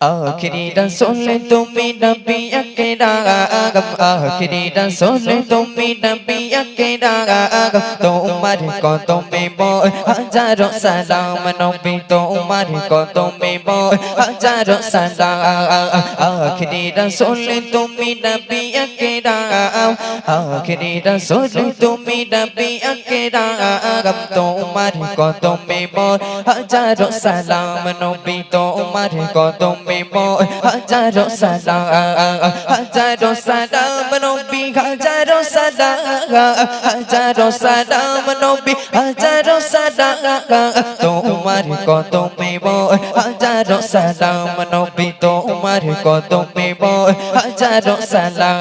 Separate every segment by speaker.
Speaker 1: আখরি রসুল তুমি নবী আকরাম আখরি রসুল তুমি নবী আকরাম তোমার কদমে মোর হাজারো সালাম নবী তোমার কদমে মোর হাজারো সালাম, আখরি রসুল তুমি নবী আকরাম আখরি রসুল তুমি নবী আকরাম তোমার কদমে মোর হাজারো সালাম নবী, তোমার কদমে মোর হাজারো সালাম হাজারো সালাম নবী, হাজারো সালাম হাজারো সালাম নবী, হাজারো সালাম তোমার কদমে মোর হাজারো সালাম নবী, তোমার কদমে মোর হাজারো সালাম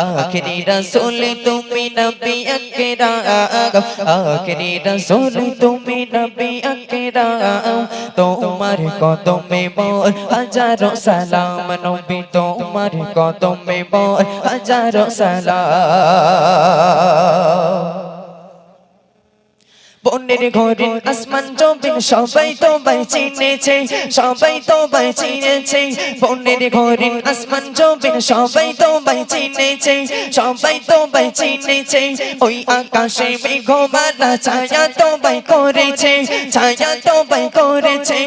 Speaker 1: আখরি রাসূল, তুমি নবী আকরাম, আখরি রাসূল, তুমি নবী আকরাম, তোমার কদমে মোর হাজারো সালাম নবী, তোমার কদমে মোর হাজারো সালাম। বনের ঘরে আসমান জমিন, সবাই তো বাই চিনেছে, সবাই তো বাই চিনেছে। বনের ঘরে আসমান জমিন, সবাই তো বাই চিনেছে, সবাই তো বাই চিনেছে। ওই আকাশে মেঘমালা ছায়া তো বাই করেছে, ছায়া তো বাই করেছে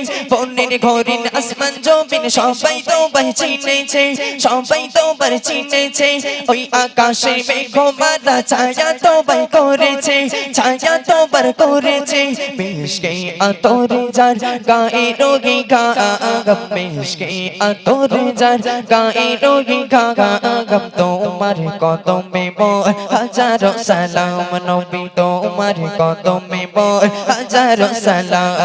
Speaker 1: ঘরে আসমান জমিন, সবাই তো বাই চিনেছে, সবাই তো বার চিনেছে। ওই আকাশে মেঘমালা ছায়া তো বাই করেছে, ছায়া তো বার করেছে। মিশকে আতরে যার গায়ে রোগী গাগম মিশকে আতরে যার গায়ে রোগী গাগম তোমার কদমে মোর হাজারো সালাম নবী, তোমার কদমে মোর হাজারো সালাম।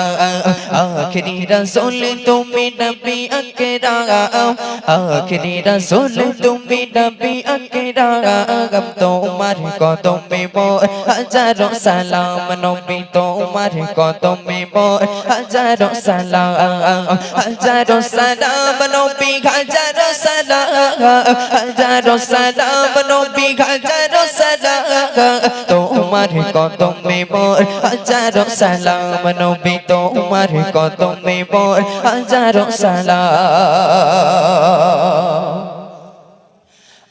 Speaker 1: আখরি রাসূল, তুমি নবী আকরাম। আখরি রাসূল, তুমি নবী আকরাম। তোমার কদমে মোর হাজারো সালাম নবী তোমার কদমে মোর হাজারো সালাম হাজারো সালাম নবী, হাজারো সালাম হাজারো সালাম নবী, হাজারো সালাম। তোমার কদমে মোর হাজারো সালাম নবী, তোমার কদমে মোর হাজারো সালাম।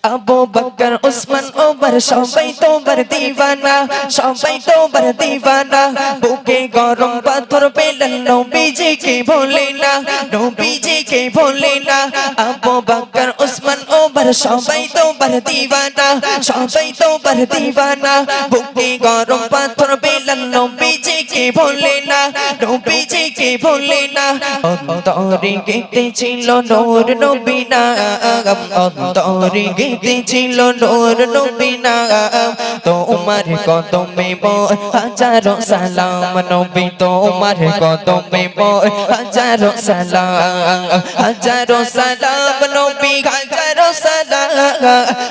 Speaker 1: আবু বকর উসমান ওমর সবাই তোমার দিওয়ানা সবাই তোমার দিওয়ানা বুকে গরম পাথর পেলেন নবীজিকে ভোলে না নবীজিকে ভোলে না আবু বকর উসমান ওমর সবাই তোমার দিওয়ানা সবাই তোমার দিওয়ানা বুকে গরম পাথর পেলেন নবীজিকে ভোলে না নবীজিকে ভোলে না অন্তরে গেতে ছিল নূর নবী না অন্তরে গেতে ছিল নূর নবী না তোমার কদমে মোর হাজারো সালাম নবী। তোমার কদমে মোর হাজারো সালাম। হাজারো সালাম নবী, হাজারো সালাম।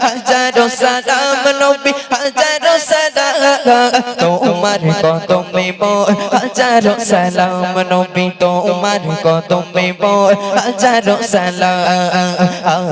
Speaker 1: হাজারো সালাম নবী, হাজারো সালাম। তোমার কদমে মোর হাজারো সালাম নবী তোমার কদমে মোর হাজারো সালাম।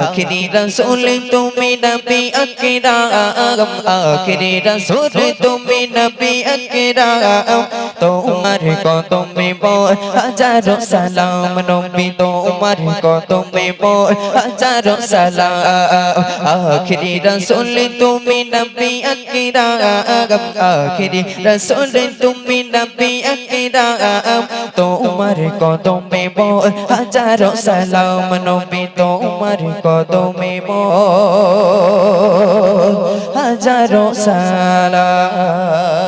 Speaker 1: আখরি রসুল তুমি নবী আকরাম, আখরি রসুল তুমি নবী আকরাম। তোমার কদমে মোর হাজারো সালাম নবী, তোমার কদমে মোর হাজারো সালাম। আখরি রাসূল, তুমি নবী আকরাম। আখরি রাসূল, তুমি নবী আকরাম। তোমার কদমে মোর হাজারো সালাম নবী, তোমার কদমে মোর হাজারো সালাম।